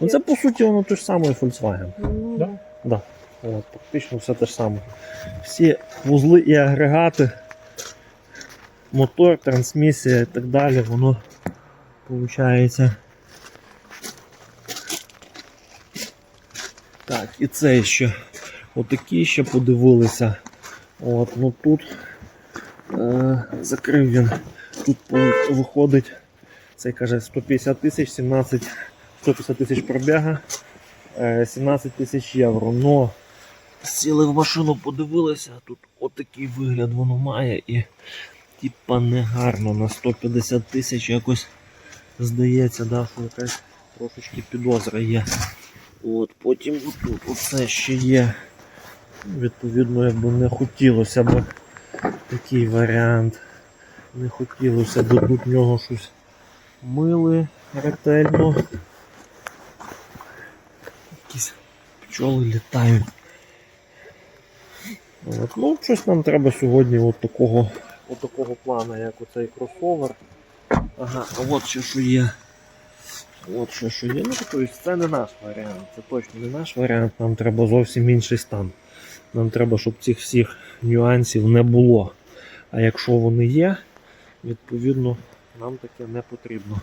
Ну це по суті воно те ж саме Volkswagen. Ну, Да? Да. От, практично все те ж саме. Всі вузли і агрегати, мотор, трансмісія і так далі, воно виходить. Так, і це ще. Отакі ще подивилися. От, ну тут е, закрив він. Тут виходить, цей каже 150 тисяч, 17, 150 тисяч пробіга, е, 17 тисяч євро. Но сіли в машину, подивилися, тут отакий вигляд воно має і типа негарно на 150 тисяч якось здається, да, що якась трошечки підозра є. От, потім отут оце ще є. Відповідно, якби не хотілося б такий варіант. Не хотілося б тут нього щось мили ретельно. Пчоли літають. От. Ну, щось нам треба сьогодні от такого, от такого плану, як оцей кросовер. Ага, а от ще що є. От що, що є. Ну, тобто це не наш варіант, це точно не наш варіант, нам треба зовсім інший стан. Нам треба, щоб цих всіх нюансів не було. А якщо вони є, відповідно нам таке не потрібно.